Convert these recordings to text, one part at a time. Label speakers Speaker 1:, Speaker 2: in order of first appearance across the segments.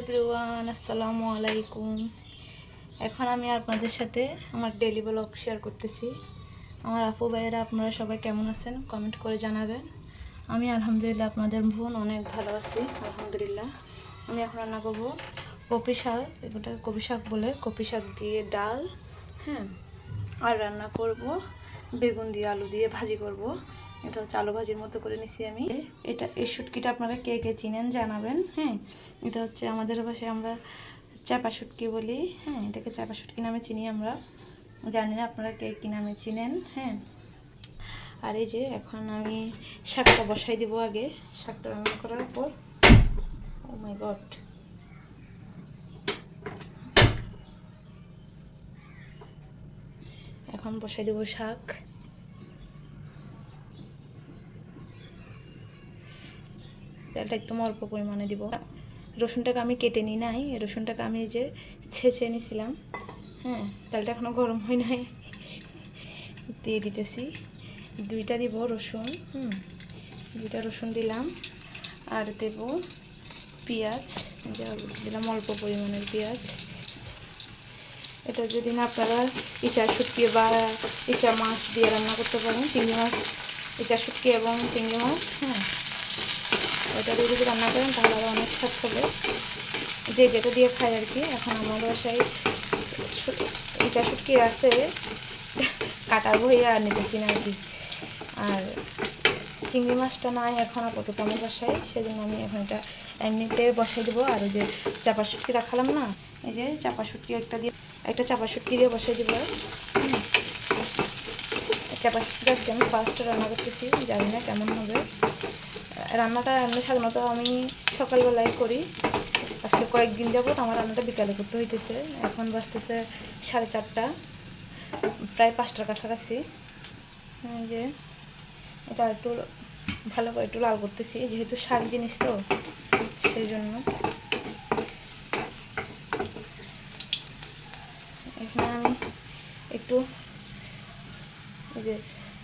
Speaker 1: Everyone আসসালামু আলাইকুম। এখন আমি আপনাদের সাথে আমার ডেলি ব্লগ শেয়ার করতেছি। আমার আপু ভাইয়েরা, আপনারা সবাই কেমন আছেন? কমেন্ট করে জানাবেন। আমি আলহামদুলিল্লাহ, আপনাদের বোন অনেক ভালো আছি, আলহামদুলিল্লাহ। আমি এখন রান্না করব কপি শাক এগুলো কপি শাক বলে, কপি শাক দিয়ে ডাল হ্যাঁ আর রান্না করব বেগুন দিয়ে, আলু দিয়ে ভাজি করব। এটা হচ্ছে আলু ভাজির মতো করে নিছি আমি। এটা এই শুটকিটা আপনারা কে কে চিনেন জানাবেন হ্যাঁ? এটা হচ্ছে আমাদের ভাষায় আমরা চাপা শুটকি বলি হ্যাঁ? এটাকে চাপা শুটকি নামে চিনি আমরা। জানি না আপনারা কে কী নামে চিনেন হ্যাঁ? আর এই যে এখন আমি শাকটা বসাই দিব আগে। শাকটা রান্না করার পর ও মাই গড এখন বসাই দেবো শাক। তেলটা একদম অল্প পরিমাণে দিব। রসুনটাকে আমি কেটে নিই নাই, রসুনটাকে আমি যে ছেঁচে নিছিলাম। হ্যাঁ তেলটা এখনও গরম হয় নাই। দিয়ে দিতেছি। দুইটা দিব রসুন, হুম, দুইটা রসুন দিলাম। আর দেব পেঁয়াজ। দিলাম অল্প পরিমাণের পেঁয়াজ। এটা যদি না আপনারা ইচা শুটকি বা ইচা মাছ দিয়ে রান্না করতে পারেন, চিংড়ি মাছ, ইচা শুটকি এবং চিংড়ি মাছ হ্যাঁ। ওটা দিয়ে যদি রান্না করেন, তাহলে আরও অনেক স্বাদ হবে। যে যেটা দিয়ে খাই আর কি, এখন আমার বাসায় ইচা শুটকি আছে, কাটা বইয়া আর নিতেছি না আর কি আর চিংড়ি মাছটা নাই এখন আপাতত আমার বাসায়, সেজন্য আমি এখন এটা এমনিতে বসাই দেবো। আর ওই যে চাপা শুটকি রাখালাম না, এই যে চাপা শুটকি একটা দিয়ে একটা চাপা শুটকি দিয়ে বসাই দেবো। চাপা শুটকি আজকে আমি ফার্স্ট রান্না করতেছি, জানি না কেমন হবে। রান্নাটা এমনি সাধারণত আমি সকালবেলায় করি। আজকে কয়েকদিন যাবত আমার রান্নাটা বিকালে করতে হইতেছে। এখন বাজতেছে সাড়ে চারটা। প্রায় পাঁচটার কাছাকাছি। যে, এটা একটু ভালো করে একটু লাল করতেছি, যেহেতু শাক জিনিস তো, সেই জন্য। এখানে আমি একটু যে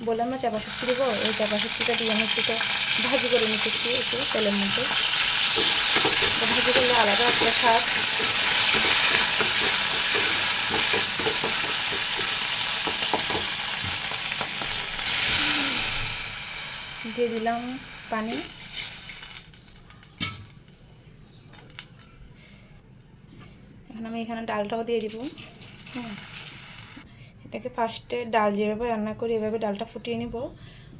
Speaker 1: বললাম না চাপা শুক্তি দেবো, এই চাপা শুক্তিটা দিয়ে আমি একটু ভাজি করে নিতেছি একটু তেলের মধ্যে। ভাজি করলে আলাদা একটা স্বাদ। দিয়ে দিলাম পানি। এখন আমি এখানে ডালটাও দিয়ে দিব। এটাকে ফার্স্টে ডাল যেভাবে রান্না করি, এভাবে ডালটা ফুটিয়ে নিব।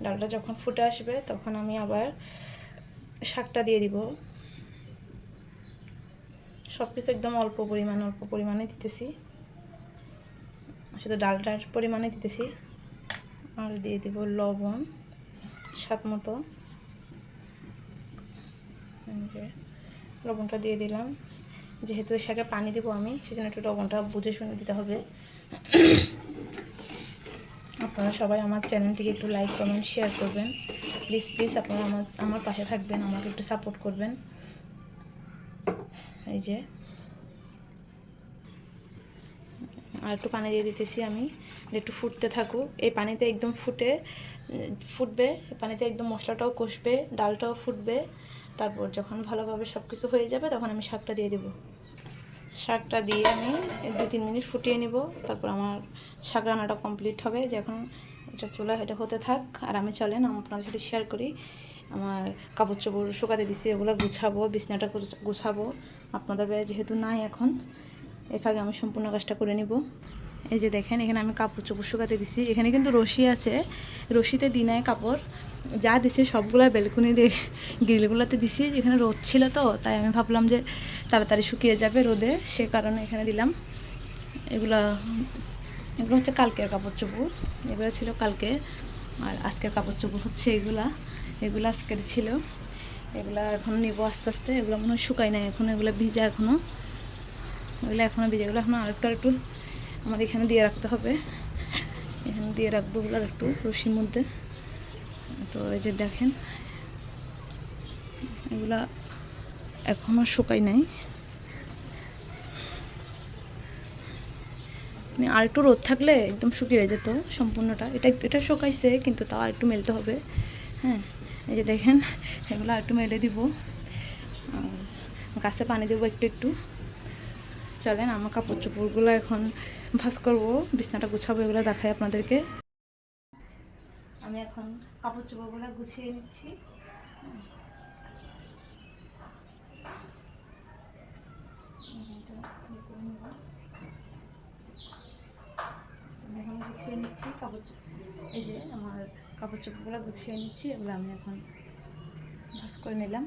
Speaker 1: ডালটা যখন ফুটে আসবে, তখন আমি আবার শাকটা দিয়ে দিব। সব কিছু একদম অল্প পরিমাণে অল্প পরিমাণে দিতেছি। শুধু ডালটার পরিমাণে দিতেছি। আর দিয়ে দিব লবণ, স্বাদ মতো। লবণটা দিয়ে দিলাম। যেহেতু শাকে পানি দেবো আমি, সেজন্য একটু লবণটা বুঝে শুনে দিতে হবে। আপনারা সবাই আমার চ্যানেলটিকে একটু লাইক কমেন্ট শেয়ার করবেন। প্লিজ প্লিজ আপনারা আমার আমার পাশে থাকবেন, আমাকে একটু সাপোর্ট করবেন। এই যে। আর একটু পানি দিয়ে দিতেছি আমি একটু ফুটতে থাকুক। এই পানিতে একদম ফুটে, ফুটবে পানিতে একদম মশলাটাও কষবে, ডালটাও ফুটবে। তারপর যখন ভালোভাবে সব কিছু হয়ে যাবে, তখন আমি শাকটা দিয়ে দেবো। শাকটা দিয়ে আমি দু তিন মিনিট ফুটিয়ে নিব। তারপর আমার শাক রান্নাটা কমপ্লিট হবে। যখন এটা চুলা এটা হতে থাক। আর আমি চলেন, আমি আপনাদের সাথে শেয়ার করি। আমার কাপড় চোপড় শুকাতে দিচ্ছি ওগুলো গুছাবো, বিছনাটা গুছ- গুছাবো। আপনাদের যেহেতু নাই এখন, এর ফাঁকে আমি সম্পূর্ণ কাজটা করে নিব। এই যে দেখেন, এখানে আমি কাপড় চোপড় শুকাতে দিছি। এখানে কিন্তু রশি আছে। রশিতে দিনায় কাপড়। যা দিছে সবগুলা বেলকুনি দিয়ে গ্রিলগুলোতে দিছি এখানে রোদ ছিল তো, তাই আমি ভাবলাম যে তাড়াতাড়ি শুকিয়ে যাবে রোদে, সে কারণে এখানে দিলাম। এগুলা, এগুলো হচ্ছে কালকের কাপড় চোপড় এগুলো ছিল কালকে, আর আজকের কাপড় চোপড় হচ্ছে এগুলা, এগুলো আজকের ছিল। এগুলা এখন নিব আস্তে আস্তে, এগুলো মনে হয় শুকাই নাই এখন, এগুলো ভিজা এখনও এগুলো এখনও ভিজে, এগুলো এখন আরেকটু আরেকটু আমার এখানে দিয়ে রাখতে হবে। এখানে দিয়ে রাখব ওগুলো একটু রশির মধ্যে। তো এই যে দেখেন, এগুলা এখনও শুকাই নাই। মানে আর একটু রোদ থাকলে একদম শুকিয়ে যেত সম্পূর্ণটা। এটা এটা শুকাইছে, কিন্তু তাও একটু মেলতে হবে। হ্যাঁ এই যে দেখেন, এগুলো একটু মেলে দিব। গাছে পানি দেবো একটু একটু। চলেন, আমার কাপড় চোপড়গুলো এখন ভাস করব। বিছনাটা গুছাবো, এগুলো দেখাই আপনাদেরকে। আমি এখন কাপড় চোপড়গুলো গুছিয়ে নিচ্ছি। এখন গুছিয়ে নিচ্ছি কাপড় এই যে আমার কাপড় চোপড়গুলো গুছিয়ে নিচ্ছি, এগুলো আমি এখন ভাস করে নিলাম।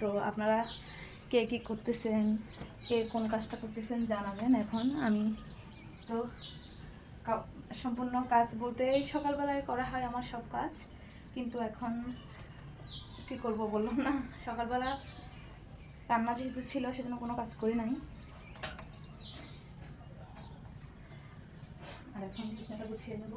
Speaker 1: তো আপনারা কে কী করতেছেন, কে কোন কাজটা করতেছেন জানাবেন এখন। আমি তো সম্পূর্ণ কাজ বলতে সকালবেলায় করা হয় আমার সব কাজ, কিন্তু এখন কি করব বললাম না। সকালবেলা রান্না যেহেতু ছিল, সেজন্য কোনো কাজ করি নাই। আর এখন বিছনাটা গুছিয়ে নেব।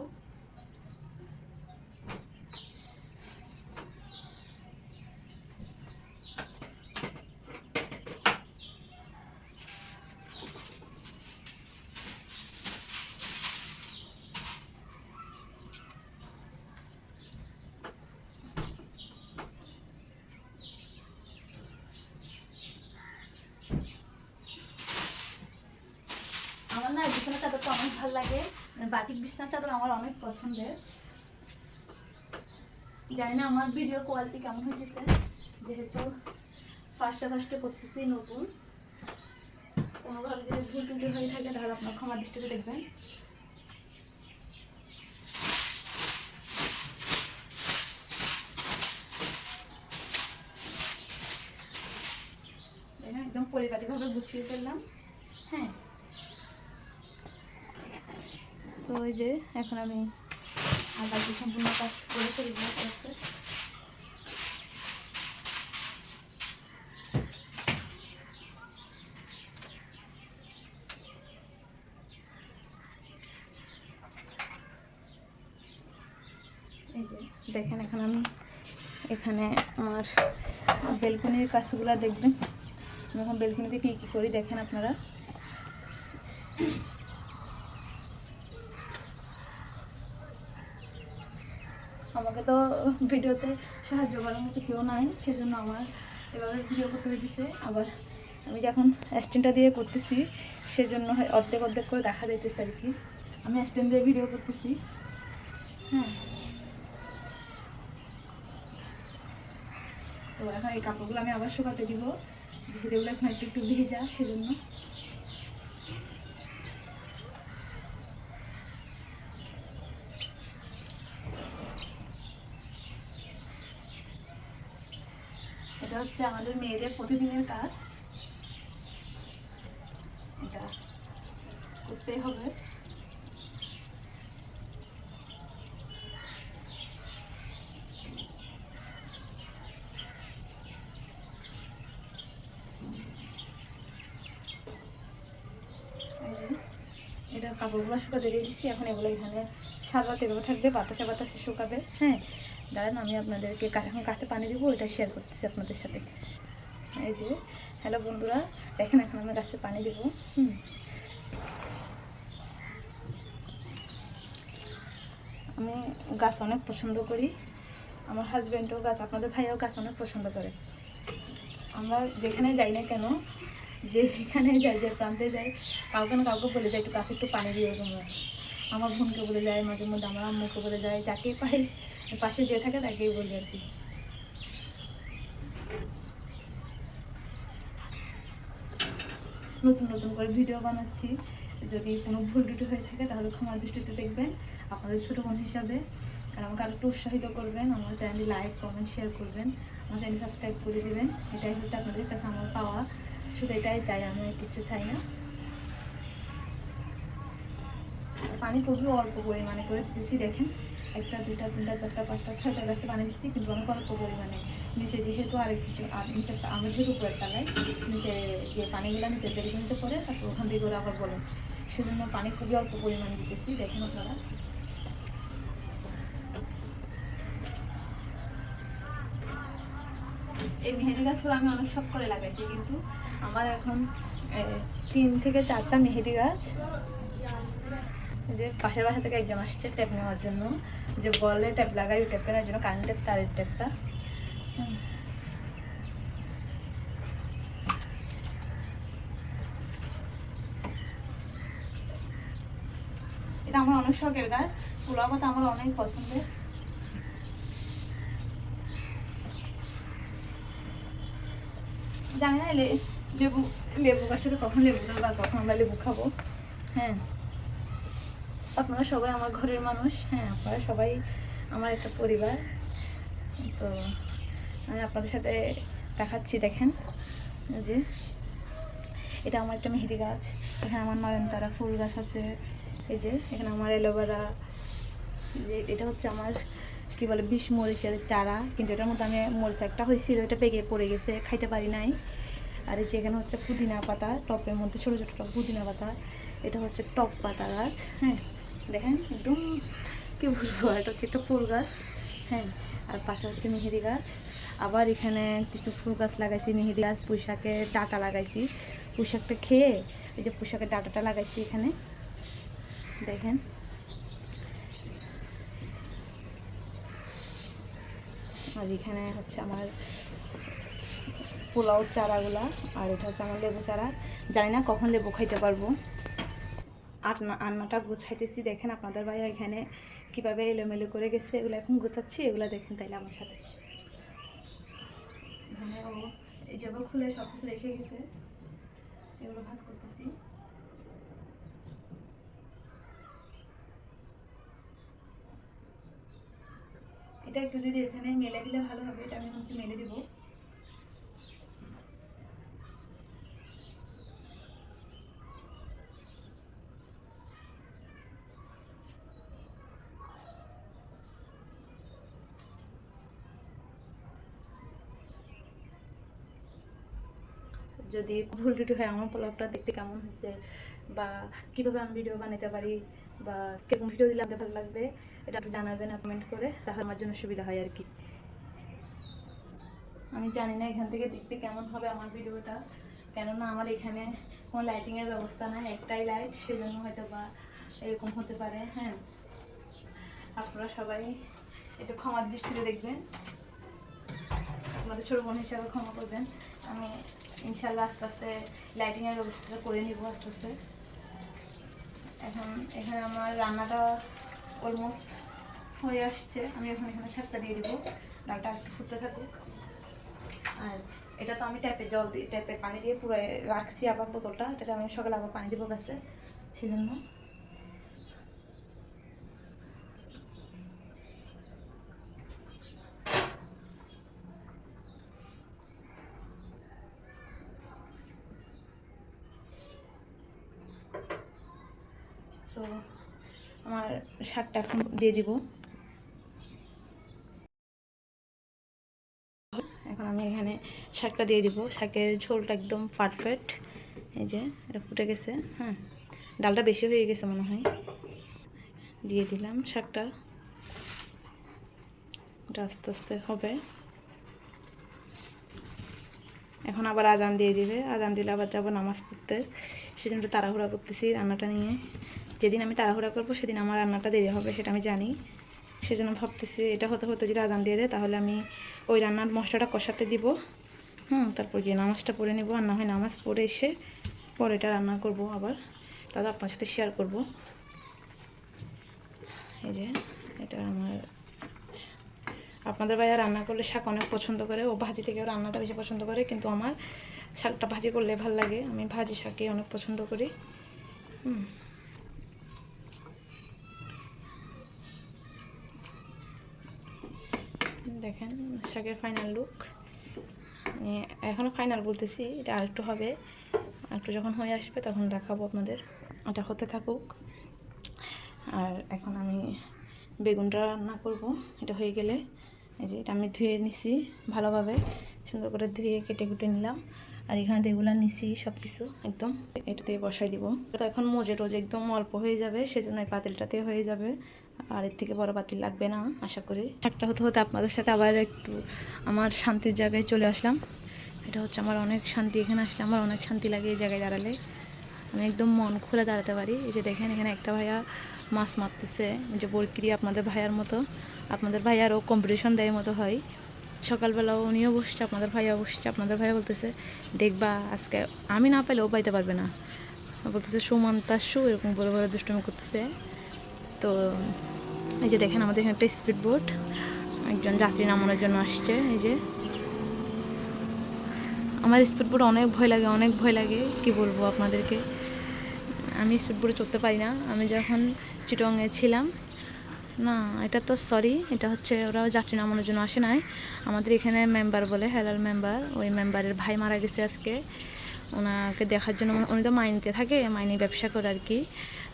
Speaker 1: আমার না বিছানার তো অনেক ভালো লাগে। মানে বাটিক বিছানার চাদর আমার অনেক পছন্দের। জানি না আমার ভিডিও কোয়ালিটি কেমন হয়েছে যেহেতু ফার্স্টে ফার্স্টে করতেছি নতুন। কোনোভাবে যদি ভুল টুটি হয়ে থাকে তাহলে আপনার ক্ষমা দৃষ্টিতে দেখবেন দেখেন, একদম গুছিয়ে ফেললাম। হ্যাঁ। তো ওই যে এখন আমি আর বাকি সম্পূর্ণ কাজ করে যে দেখেন এখন আমি এখানে আমার বেলকনির কাজগুলো দেখবেন। এখন বেলকনিতে কী কী করি দেখেন আপনারা। আমাকে তো ভিডিওতে সাহায্য করার মতো কেউ নাই, সেজন্য আমার এভাবে ভিডিও করতে হয়েছে আবার আমি যখন স্ট্যান্ডটা দিয়ে করতেছি, সেজন্য অর্ধেক অর্ধেক করে দেখা যাইতেছে আর কি। আমি স্ট্যান্ড দিয়ে ভিডিও করতেছি। হ্যাঁ। তো এখন এই কাপড়গুলো আমি আবার শুকাতে দিব। এগুলো এখন একটু একটু ভেজা সেজন্য এটা হচ্ছে আমাদের মেয়েদের প্রতিদিনের কাজ এটা করতেই হবে এই যে, এটা কাপড়গুলো শুকাতে দিয়ে দিচ্ছি এখন এগুলো এখানে সারবাতে এগুলো থাকবে, বাতাসে বাতাসে শুকাবে। হ্যাঁ দাঁড়ান, আমি আপনাদেরকে এখন কাছে পানি দেবো, ওইটা শেয়ার করতেছি আপনাদের সাথে। এই যে, হ্যালো বন্ধুরা, দেখেন এখন আমি গাছে পানি দেবো আমি গাছ অনেক পছন্দ করি। আমার হাজব্যান্ডও গাছ, আপনাদের ভাইয়াও গাছ অনেক পছন্দ করে। আমরা যেখানে যাই না কেন যেখানে যাই, যে প্রান্তে যাই, কাউকে না কাউকে বলে যাই একটু কাছে একটু পানি দিয়ে তোমরা। আমার বোনকে বলে যায়, মাঝে মধ্যে আমার আম্মুকে বলে যায় যাকে পাই পাশে যে থাকে তাকেই বলি আর কি। নতুন নতুন করে ভিডিও বানাচ্ছি। যদি কোনো ভুল টুটি হয়ে থাকে তাহলে ক্ষমা দৃষ্টিতে দেখবেন, আপনাদের ছোটো বোন হিসাবে। কারণ আমাকে আরেকটু উৎসাহিত করবেন, আমার চ্যানেলে লাইক কমেন্ট শেয়ার করবেন। আমার চ্যানেল সাবস্ক্রাইব করে দেবেন। এটাই হচ্ছে আপনাদের কাছে আমার পাওয়া শুধু এটাই চাই, আমি আর কিছু চাই না। পানি খুবই অল্প পরিমাণে করে দিতেছি, দেখেন। একটা, দুইটা, তিনটা, চারটা, পাঁচটা, ছয়টা গাছে পানি দিচ্ছি, কিন্তু অনেক অল্প পরিমাণে। নিচে যেহেতু আরেক কিছু, আর নিচে আমরা যেহেতু উপরের তলায় নিচে গিয়ে পানিগুলো নিচে বেরিয়ে নিতে পরে তারপর ওখান থেকে করে আবার বলেন সেজন্য পানি খুবই অল্প পরিমাণে দিতেছি, দেখেন আপনারা। এই মেহেদি গাছগুলো আমি অনেক শখ করে লাগাইছি, কিন্তু আমার এখন তিন থেকে চারটা মেহেদি গাছ। যে পাশের বাসা থেকে একজন আসছে ট্যাপ নেওয়ার জন্য, যে বলে ট্যাপ লাগাই, ট্যাপ কেনার জন্য, কারেন্টের তারের ট্যাপটা। এটা আমার অনেক শখের গাছ ফুলা পাতা আমার অনেক পছন্দের। জানি না লেবু লেবু গাছটা কখন লেবু বা কখন আমরা লেবু খাব? হ্যাঁ। আপনারা সবাই আমার ঘরের মানুষ হ্যাঁ আপনারা সবাই আমার একটা পরিবার। তো আমি আপনাদের সাথে দেখাচ্ছি, দেখেন। যে, এটা আমার একটা মেহেদি গাছ, এখানে আমার নয়নতারা ফুল গাছ আছে। এই যে, এখানে আমার অ্যালোভেরা। যে, এটা হচ্ছে আমার কি বলে, বিষ মরিচের চারা, কিন্তু এটার মধ্যে আমি মরিচ একটা হয়েছিল, এটা পেকে পড়ে গেছে, খাইতে পারি নাই। আর এই যে এখানে হচ্ছে পুদিনা পাতা, টপের মধ্যে ছোটো ছোটো টপ পুদিনা পাতা, এটা হচ্ছে টপ পাতা গাছ হ্যাঁ। দেখেন, একদম, কি বলব এটা হচ্ছে একটা ফুল গাছ হ্যাঁ। আর পাশে হচ্ছে মেহেদি গাছ। আবার এখানে কিছু ফুল গাছ লাগাইছি, মেহেদি গাছ পুঁইশাকের ডাটা লাগাইছি। পুঁইশাকটা খেয়ে, এই যে পুঁইশাকের ডাটাটা লাগাইছি এখানে। দেখেন। আর এখানে হচ্ছে আমার পোলাও চারাগুলা, আর এটা হচ্ছে আমার লেবু চারা। জানি না কখন লেবু খাইতে পারব। আর রান্নাটা গুছাইতেছি, দেখেন আপনাদের ভাই এখানে কীভাবে এলোমেলো করে গেছে, এগুলো এখন গুছাচ্ছি, এগুলো দেখেন তাইলে আমার সাথে। এই যেগুলো খুলে সব কিছু রেখে গেছে। এগুলো ভাজ করতেছি এটা একটু যদি এখানে মেলে দিলে ভালো হবে, এটা আমি এখন মেলে দিব। যদি ভুল ত্রুটি হয়, আমার ব্লগটা দেখতে কেমন হয়েছে বা কীভাবে আমি ভিডিও বানাতে পারি বা কীরকম ভিডিও দিলে আপনাদের ভালো লাগবে, এটা আপনি জানাবেন কমেন্ট করে, তাহলে আমার জন্য সুবিধা হয় আর কি। আমি জানি না এখান থেকে দেখতে কেমন হবে আমার ভিডিওটা কেননা আমার এখানে কোনো লাইটিংয়ের ব্যবস্থা নাই, একটাই লাইট সেজন্য হয়তো বা এরকম হতে পারে হ্যাঁ। আপনারা সবাই একটু ক্ষমার দৃষ্টিতে দেখবেন। আমাদের ছোটো বোন হিসাবে ক্ষমা করবেন। আমি ইনশাল্লাহ আস্তে আস্তে লাইটিংয়ের ব্যবস্থাটা করে নিব আস্তে আস্তে। এখন এখানে আমার রান্নাটা অলমোস্ট হয়ে আসছে। আমি এখন এখানে শাকটা দিয়ে দেবো। ডালটা একটু ফুটতে থাকুক। আর এটা তো আমি ট্যাপে জল দিয়ে, ট্যাপে পানি দিয়ে পুরো রাখছি আবার বোতলটা। এটা আমি সকালে আবার পানি দেবো গাছে। সেজন্য তো আমার শাকটা এখন দিয়ে দিব। এখন আমি এখানে শাকটা দিয়ে দিব। শাকের ঝোলটা একদম পারফেক্ট এই যে, এটা ফুটে গেছে হ্যাঁ। ডালটা বেশি হয়ে গেছে মনে হয়। দিয়ে দিলাম শাকটা। এটা আস্তে আস্তে হবে। এখন আবার আজান দিয়ে দিবে। আজান দিলে আবার যাব নামাজ পড়তে। সেজন্য তাড়াহুড়া করতেছি রান্নাটা নিয়ে। যেদিন আমি তাড়াহুড়া করব, সেদিন আমার রান্নাটা দেরি হবে সেটা আমি জানি। সেজন্য ভাবতেছি এটা হতে হতে যদি আজান দিয়ে দেয়, তাহলে আমি ওই রান্নার মশলাটা কষাতে দিব। হুম, তারপর গিয়ে নামাজটা পড়ে নেব। আর না হয় নামাজ পড়ে এসে পরে এটা রান্না করব আবার। তাহলে আপনার সাথে শেয়ার করব। এই যে, এটা আমার আপনাদের ভাইয়া রান্না করলে শাক অনেক পছন্দ করে। ও ভাজি থেকেও রান্নাটা বেশি পছন্দ করে, কিন্তু আমার শাকটা ভাজি করলে ভালো লাগে। আমি ভাজি শাকই অনেক পছন্দ করি। হুম। দেখেন, শাকের ফাইনাল লুক এখনও ফাইনাল বলতেছি, এটা আরেকটু হবে। একটু যখন হয়ে আসবে তখন দেখাবো আপনাদের। এটা হতে থাকুক। আর এখন আমি বেগুনটা রান্না করব। এটা হয়ে গেলে এই যে এটা আমি ধুয়ে নিছি ভালোভাবে। সুন্দর করে ধুয়ে কেটে কুটে নিলাম। আর এখানে এগুলো নিছি সব কিছু একদম। এটাতে বসাই দিব। তো এখন মজে টোজে একদম অল্প হয়ে যাবে, সেজন্য এই পাতিলটাতে হয়ে যাবে। আর এর থেকে বড় পাতিল লাগবে না, আশা করি। একটা হতে হতে আপনাদের সাথে আবার একটু আমার শান্তির জায়গায় চলে আসলাম। এটা হচ্ছে আমার অনেক শান্তি এখানে আসলে আমার অনেক শান্তি লাগে এই জায়গায় দাঁড়ালে। আমি একদম মন খুলে দাঁড়াতে পারি। এই যে দেখেন, এখানে একটা ভাইয়া মাছ মারতেছে। যে বরকিরি আপনাদের ভাইয়ার মতো। আপনাদের ভাইয়ারও কম্পিটিশন দেয় মতো হয়। সকালবেলাও উনিও বসছে, আপনাদের ভাইয়াও বসছে। আপনাদের ভাইয়া বলতেছে, দেখবা, আজকে আমি না পেলেও পাইতে পারবে না। বলতেছে, সুমন তার সু এরকম বড় বড় দুষ্টুমি করতেছে। তো, এই যে দেখেন আমাদের এখানে একটা স্পিড বোট একজন যাত্রী নামানোর জন্য আসছে, এই যে। আমার স্পিড বোট অনেক ভয় লাগে, অনেক ভয় লাগে, কি বলব আপনাদেরকে? আমি স্পিড বোটে চড়তে পারি না, আমি যখন চিটংয়ে ছিলাম, না, এটা তো সরি এটা হচ্ছে ওরা যাত্রী নামানোর জন্য আসে নাই। আমাদের এখানে মেম্বার বলে, হেলাল মেম্বার ওই মেম্বারের ভাই মারা গেছে আজকে। ওনাকে দেখার জন্য, উনি তো মাইনিতে থাকে, মাইনি ব্যবসা করে আর কি।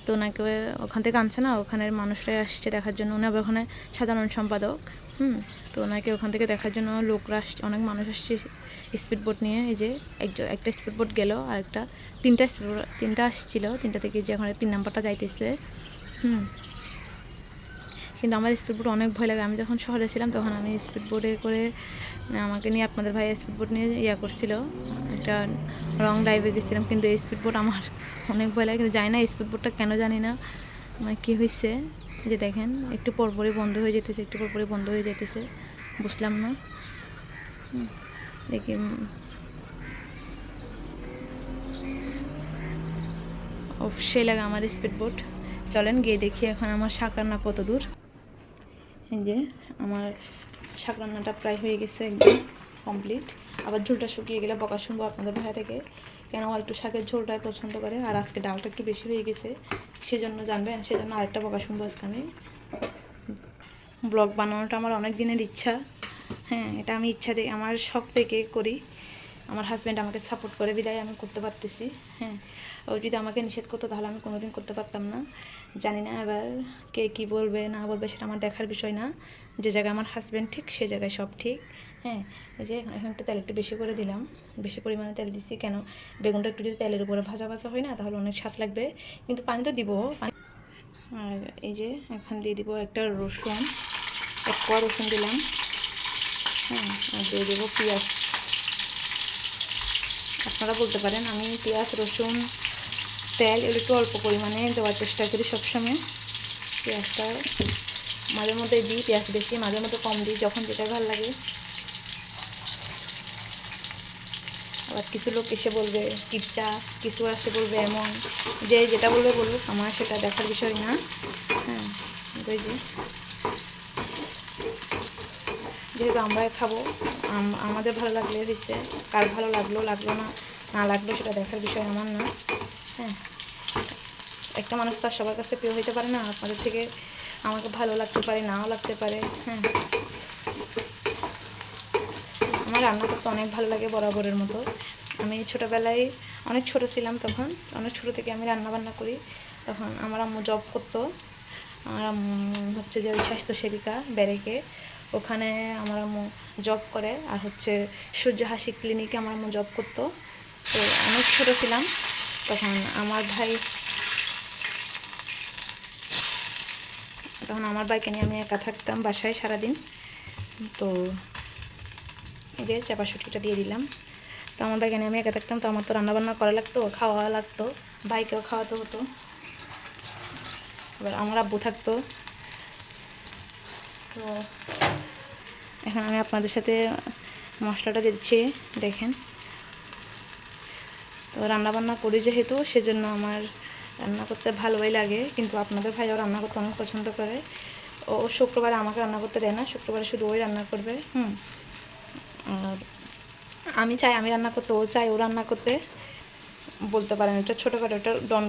Speaker 1: তো ওনাকে ওখান থেকে আনছে না, ওখানের মানুষরাই আসছে দেখার জন্য। উনি ওখানে সাধারণ সম্পাদক, হুম? তো ওনাকে ওখান থেকে দেখার জন্য লোকরা আসছে, অনেক মানুষ আসছে স্পিড বোট নিয়ে। এই যে একজন একটা স্পিড বোট গেল, আর একটা, তিনটা স্পিড তিনটা আসছিল, তিনটা থেকে যে ওখানে তিন নাম্বারটা যাইতেছে, হুম? কিন্তু আমার স্পিড বোট অনেক ভয় লাগে। আমি যখন শহরে ছিলাম তখন আমি স্পিড বোটে করে আমাকে নিয়ে আপনাদের ভাই স্পিড বোট নিয়ে ইয়া করছিল, একটা রং ড্রাইভে গেছিলাম, কিন্তু এই স্পিড বোট আমার অনেক ভয় লাগে, কিন্তু জানি না স্পিড বোটটা কেন জানি না। মানে কী হয়েছে যে দেখেন, একটু পরপরই বন্ধ হয়ে যেতেছে একটু পরপরই বন্ধ হয়ে যেতেছে বুঝলাম না। দেখি অবশ্যই লাগে আমার স্পিড বোট চলেন গিয়ে দেখি এখন আমার শাক রান্না কত দূর। এই যে, আমার শাক রান্নাটা প্রায় হয়ে গেছে একদম কমপ্লিট আবার ঝুলটা শুকিয়ে গেলে বকা শুনব আপনাদের ভাই থেকে। কেন ও একটু শাকের ঝোলটাই পছন্দ করে? আর আজকে ডালটা একটু বেশি হয়ে গেছে, সেজন্য জানবেন, সেজন্য আরেকটা বকা শুনব আজকে আমি। ব্লগ বানানোটা আমার অনেক দিনের ইচ্ছা। হ্যাঁ এটা আমি ইচ্ছা দিয়ে, আমার শখ থেকে করি। আমার হাজব্যান্ড আমাকে সাপোর্ট করে, বিদায় আমি করতে পারতেছি। হ্যাঁ ও যদি আমাকে নিষেধ করতো তাহলে আমি কোনোদিন করতে পারতাম না। জানি না এবার কে কি বলবে, না বলবে, সেটা আমার দেখার বিষয় না। যে জায়গায় আমার হাজব্যান্ড ঠিক, সে জায়গায় সব ঠিক। হ্যাঁ এই যে এখন একটু তেল একটু বেশি করে দিলাম। বেশি পরিমাণে তেল দিচ্ছি কেন? বেগুনটা একটু যদি তেলের উপরে ভাজা ভাজা হয় না, তাহলে অনেক স্বাদ লাগবে। কিন্তু পানি তো দিব। আর এই যে এখন দিয়ে দিব একটা রসুন। এক কোয়া রসুন দিলাম। হ্যাঁ আর দিয়ে দেবো পেঁয়াজ। আপনারা বলতে পারেন, আমি পেঁয়াজ, রসুন, তেল এগুলো একটু অল্প পরিমাণে দেওয়ার চেষ্টা করি সবসময়। পেঁয়াজটা মাঝে মধ্যে দিই, পেঁয়াজ বেশি মাঝে মধ্যে কম দিই, যখন যেটা ভালো লাগে। আবার কিছু লোক এসে বলবে কিপটা কিছু এসে বলবে এমন। যে যেটা বলবে বলুক, আমার সেটা দেখার বিষয় না। হ্যাঁ যে। যেহেতু আমরাই খাব আমাদের ভালো লাগলে দিচ্ছে কার ভালো লাগল লাগল না না লাগল সেটা দেখার বিষয় আমার না। হ্যাঁ। একটা মানুষ তার সবার কাছে প্রিয় হইতে পারে না আপনাদের থেকে আমাকে ভালো লাগতে পারে, নাও লাগতে পারে। হ্যাঁ। আমার রান্না করতে অনেক ভালো লাগে বরাবরের মতো। আমি ছোটোবেলায় অনেক ছোট ছিলাম তখন, অনেক ছোটো থেকে আমি রান্না বান্না করি। তখন আমার আম্মু জব করতো। আমার হচ্ছে যে ওই স্বাস্থ্য সেবিকা ব্যারেকে। ওখানে আমার আম্মু জব করে আর হচ্ছে সূর্য হাসি ক্লিনিকে আমার আম্মু জব করতো। তো অনেক ছোটো ছিলাম। তখন আমার ভাই তখন আমার বাইকে নিয়ে আমি একা থাকতাম বাসায় সারাদিন। তো এই যে চাপা শুটকিটা দিয়ে দিলাম। তো আমার এখানে আমি একা থাকতাম, তো আমার তো রান্নাবান্না করা লাগতো, খাওয়া লাগতো, বাইকেও খাওয়াতে হতো। এবার আমার আব্বু থাকতো। তো এখন আমি আপনাদের সাথে মশলাটা দিচ্ছি, দেখেন। তো রান্নাবান্না করি যেহেতু, সেজন্য আমার রান্না করতে ভালোই লাগে, কিন্তু আপনাদের ভাইও রান্না করতে অনেক পছন্দ করে। ও শুক্রবারে আমাকে রান্না করতে দেয় না, শুক্রবারে শুধু ওই রান্না করবে, হুম। আমি চাই আমি রান্না করতে, ও চাই ও রান্না করতে। বলতে পারেন, এটা ছোটোখাটো একটা ডন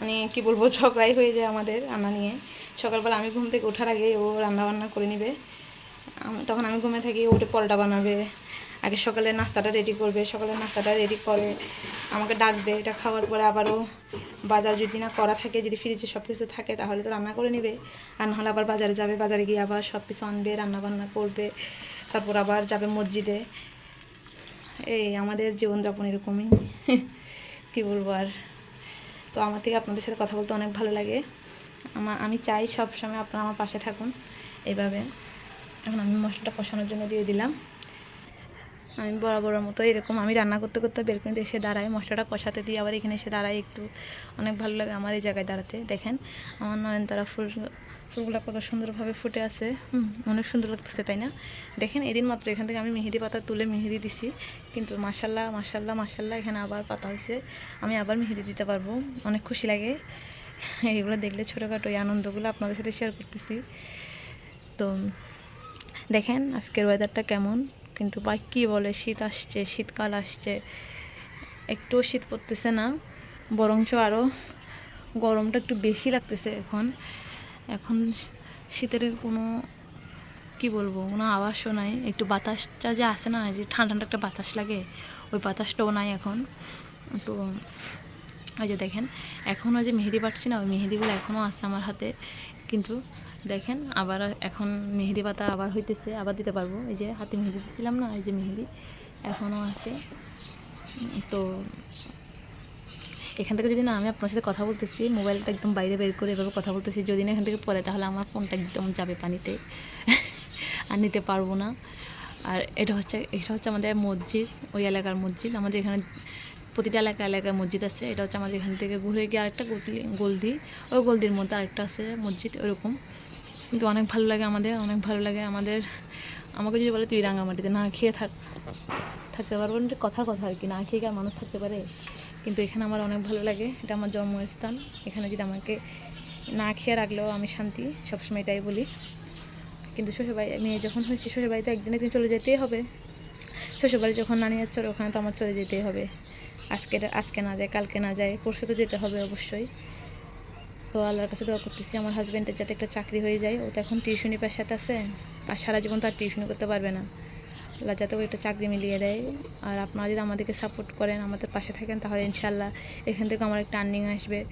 Speaker 1: মানে কী বলব, ঝগড়াই হয়ে যায় আমাদের রান্না নিয়ে। সকালবেলা আমি ঘুম থেকে ওঠার আগে ও রান্না বান্না করে নিবে। তখন আমি ঘুমে থাকি, ও উঠে পরোটা বানাবে। আগে সকালে নাস্তাটা রেডি করবে, সকালে নাস্তাটা রেডি করে আমাকে ডাকবে, এটা খাওয়ার পরে আবারও বাজার যদি না করা থাকে, যদি ফ্রিজে সব কিছু থাকে, তাহলে তো রান্না করে নেবে। আর নাহলে আবার বাজারে যাবে, বাজারে গিয়ে আবার সব কিছু আনবে, রান্নাবান্না করবে। তারপর আবার যাবে মসজিদে। এই আমাদের জীবনযাপন এরকমই। কী বলব আর? তো আমার থেকে আপনাদের সাথে কথা বলতে অনেক ভালো লাগে। আমার আমি চাই সব সময় আপনারা আমার পাশে থাকুন এইভাবে। এখন আমি মশলাটা কষানোর জন্য দিয়ে দিলাম। আমি বরাবরের মতো এরকম আমি রান্না করতে করতে বেলকুনিতে এসে দাঁড়াই। মশলাটা কষাতে দিই আবার এখানে এসে দাঁড়াই একটু। অনেক ভালো লাগে আমার এই জায়গায় দাঁড়াতে। দেখেন, আমার নয়নতারা ফুল ফুলগুলো কত সুন্দরভাবে ফুটে আছে। অনেক সুন্দর লাগতেছে, তাই না? দেখেন, এদিন মাত্র এখান থেকে আমি মেহেদি পাতা তুলে মেহেদি দিছি। কিন্তু মাসাল্লাহ মাসাল্লাহ মাসাল্লাহ এখানে আবার পাতা হয়েছে আমি আবার মেহেদি দিতে পারব। অনেক খুশি লাগে। এগুলো দেখলে ছোটোখাটো এই আনন্দগুলো আপনাদের সাথে শেয়ার করতেছি। তো দেখেন, আজকের ওয়েদারটা কেমন? কিন্তু বা কী বলে, শীত আসছে, শীতকাল আসছে। একটুও শীত পড়তেছে না, বরঞ্চ আরও গরমটা একটু বেশি লাগতেছে এখন। এখন শীতের কোনো, কি বলব, কোনো আওয়াজও নাই। একটু বাতাসটা যে আসে না যে ঠান্ডা ঠান্ডা একটা বাতাস লাগে, ওই বাতাসটাও নাই এখন। তো ওই যে দেখেন এখনও যে মেহেদি পাচ্ছি না, ওই মেহেদিগুলো এখনও আছে আমার হাতে। কিন্তু দেখেন, আবার এখন মেহেদি পাতা আবার হইতেছে, আবার দিতে পারব। এই যে হাতে মেহেদি দিছিলাম না, এই যে মেহেদি এখনও আছে। তো এখান থেকে যদি না আমি আপনার সাথে কথা বলতেছি, মোবাইলটা একদম বাইরে বের করে এভাবে কথা বলতেছি, যদি না এখান থেকে পড়ে, তাহলে আমার ফোনটা একদম যাবে পানিতে। আর নিতে পারব না। আর এটা হচ্ছে এটা হচ্ছে আমাদের মসজিদ, ওই এলাকার মসজিদ। আমাদের এখানে প্রতিটা এলাকা, এলাকায় মসজিদ আছে। এটা হচ্ছে আমাদের এখান থেকে ঘুরে গিয়ে আরেকটা গলদি গলদি। ওই গলদির মধ্যে আরেকটা আছে মসজিদ, ওরকম। কিন্তু অনেক ভালো লাগে আমাদের, অনেক ভালো লাগে আমাদের। আমাকে যদি বলে তুই রাঙামাটিতে না খেয়ে থাক, থাকতে পারব না কথার কথা আর কি। না খেয়ে মানুষ থাকতে পারে? কিন্তু এখানে আমার অনেক ভালো লাগে। এটা আমার জন্মস্থান। এখানে যদি আমাকে না খেয়ে রাখলেও আমি শান্তি, সবসময় এটাই বলি। কিন্তু শ্বশুরবাড়ি মেয়ে যখন হয়েছে, শ্বশুরবাড়িতে একদিন একদিন চলে যেতেই হবে। শ্বশুরবাড়ি যখন নানি যাচ্ছে ওখানে তো আমার চলে যেতেই হবে। আজকে আজকে না যায়, কালকে না যায়, পরশু তো যেতে হবে অবশ্যই। তো আল্লাহর কাছে দোয়া করতেছি, আমার হাজব্যান্ডের যাতে একটা চাকরি হয়ে যায়। ও তো এখন টিউশনি পেশাতে আছে। আর সারা জীবন তো আর টিউশনি করতে পারবে না। আল্লাহ যাতে একটা চাকরি মিলিয়ে দেয়। আর আপনারা যদি আমাদেরকে সাপোর্ট করেন, আমাদের পাশে থাকেন, তাহলে ইনশাল্লাহ এখান থেকে আমার একটা আর্নিং আসবে।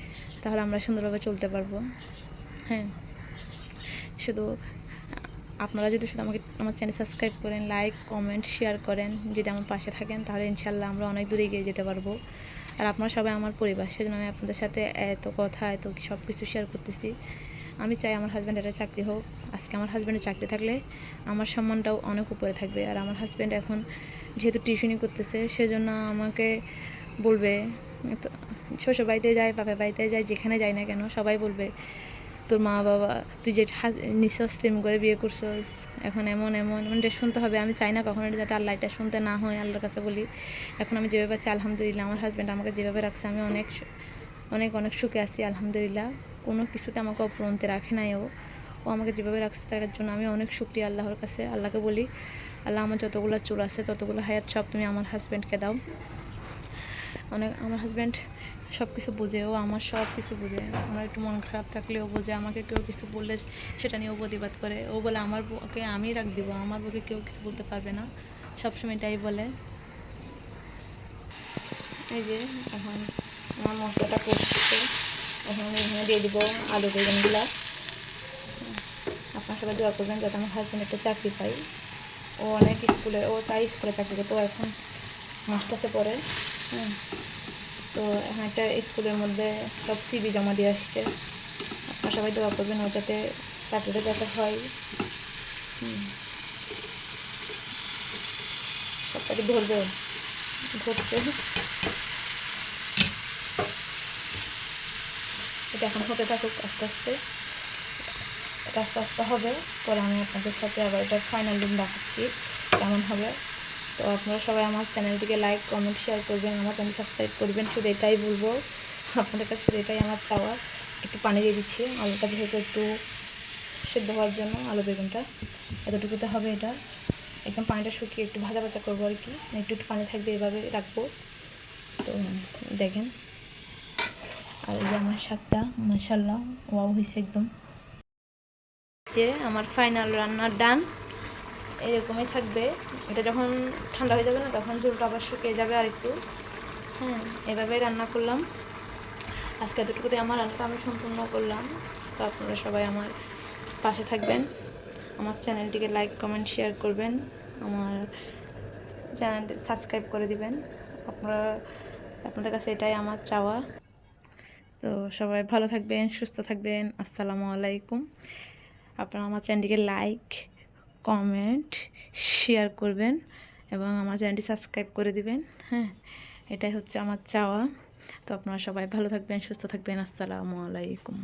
Speaker 1: তাহলে আমরা সুন্দরভাবে চলতে পারব। হ্যাঁ। শুধু আপনারা যদি শুধু আমাকে, আমার চ্যানেল সাবস্ক্রাইব করেন লাইক কমেন্ট শেয়ার করেন, যদি আমার পাশে থাকেন, তাহলে ইনশাল্লাহ আমরা অনেক দূরে এগিয়ে যেতে পারব। আর আপনারা সবাই আমার পরিবার, সেজন্য আমি আপনাদের সাথে এত কথা, এত সব কিছু শেয়ার করতেছি। আমি চাই আমার হাজব্যান্ড একটা চাকরি হোক। আজকে আমার হাজব্যান্ডের চাকরি থাকলে আমার সম্মানটাও অনেক উপরে থাকবে। আর আমার হাজব্যান্ড এখন যেহেতু টিউশনি করতেছে, সেজন্য আমাকে বলবে শ্বশুর বাড়িতে যায় বাপের বাড়িতে যায় যেখানে যাই না কেন, সবাই বলবে, তোর মা বাবা, তুই যে নিঃশ্বাস প্রেম করে বিয়ে করছস, এখন এমন এমন মানে এটা শুনতে হবে। আমি চাই না কখনো এটা যাতে আল্লাহ এটা শুনতে না হয়, আল্লাহর কাছে বলি। এখন আমি যেভাবে আছি, আলহামদুলিল্লাহ, আমার হাজব্যান্ড আমাকে যেভাবে রাখছে, আমি অনেক অনেক অনেক সুখে আছি, আলহামদুলিল্লাহ। কোনো কিছুতে আমাকে অপরন্তে রাখে নাই ও। ও আমাকে যেভাবে রাখছে তার জন্য আমি অনেক শুক্রিয়া আল্লাহর কাছে। আল্লাহকে বলি, আল্লাহ আমার যতগুলো চুল আছে, ততগুলো হায়াত সব তুমি আমার হাজব্যান্ডকে দাও। অনেক, আমার হাজব্যান্ড সব কিছু বোঝে, ও আমার সব কিছু বোঝে। আমার একটু মন খারাপ থাকলেও বোঝে, আমাকে কেউ কিছু বললে সেটা নিয়েও প্রতিবাদ করে। ও বলে, আমার বউকে আমি রাখ দিব, আমার বউকে কেউ কিছু বলতে পারবে না। সবসময় এটাই বলে। এই যে, এখন আমার মশলাটা করতেছে এখন আমি এখানে দিয়ে দিব আলু বেগুনগুলা আপনার সবাই দোয়া করবেন যাতে আমার হাজব্যান্ড একটা চাকরি পাই ও অনেক স্কুলে ও চাই স্কুলে চাকরি করতো এখন মাস্টার্সে পড়ে। হুম তো এখন একটা স্কুলের মধ্যে সব সিবি জমা দিয়ে আসছে। আপনারা সবাই দোয়া করবেন ও যাতে চাকরিটা যাতে হয়। সবটাকে ধরবে। ধরছে। এটা এখন হতে থাকুক আস্তে আস্তে। এটা আস্তে আস্তে হবে। পরে আমি আপনাদের সাথে আবার এটা ফাইনাল লুক দেখাচ্ছি, কেমন হবে। তো আপনারা সবাই আমার চ্যানেলটিকে লাইক কমেন্ট শেয়ার করবেন, আমার চ্যানেল সাবস্ক্রাইব করবেন। শুধু এটাই বলব, আপনাদের কাছে শুধু এটাই আমার চাওয়া। একটু পানি দিয়ে দিচ্ছি, আলুটা যেহেতু একটু সেদ্ধ হওয়ার জন্য, আলু বেগুনটা। এতটুকুতে হবে এটা। একদম পানিটা শুকিয়ে একটু ভাজা ভাজা করব আর কি। একটু একটু পানি থাকবে এভাবে রাখব। তো দেখেন। আর এই যে আমার শাকটা মাসাল্লাহ ওয়াও হয়েছে একদম। যে আমার ফাইনাল রান্নার ডান এরকমই থাকবে। এটা যখন ঠান্ডা হয়ে যাবে না, তখন ঝোলটা আবার শুকিয়ে যাবে আর একটু হ্যাঁ এভাবেই রান্না করলাম। আজকে এতটুকুতে আমার রান্নাটা আমি সম্পূর্ণ করলাম। তো আপনারা সবাই আমার পাশে থাকবেন। আমার চ্যানেলটিকে লাইক কমেন্ট শেয়ার করবেন। আমার চ্যানেলটি সাবস্ক্রাইব করে দিবেন। আপনারা, আপনাদের কাছে এটাই আমার চাওয়া। তো সবাই ভালো থাকবেন, সুস্থ থাকবেন। আসসালামু আলাইকুম। আপনারা আমার চ্যানেলটিকে লাইক কমেন্ট শেয়ার করবেন এবং আমার চ্যানেলটি সাবস্ক্রাইব করে দিবেন হ্যাঁ? এটাই হচ্ছে আমার চাওয়া। তো আপনারা সবাই ভালো থাকবেন, সুস্থ থাকবেন। আসসালামু আলাইকুম।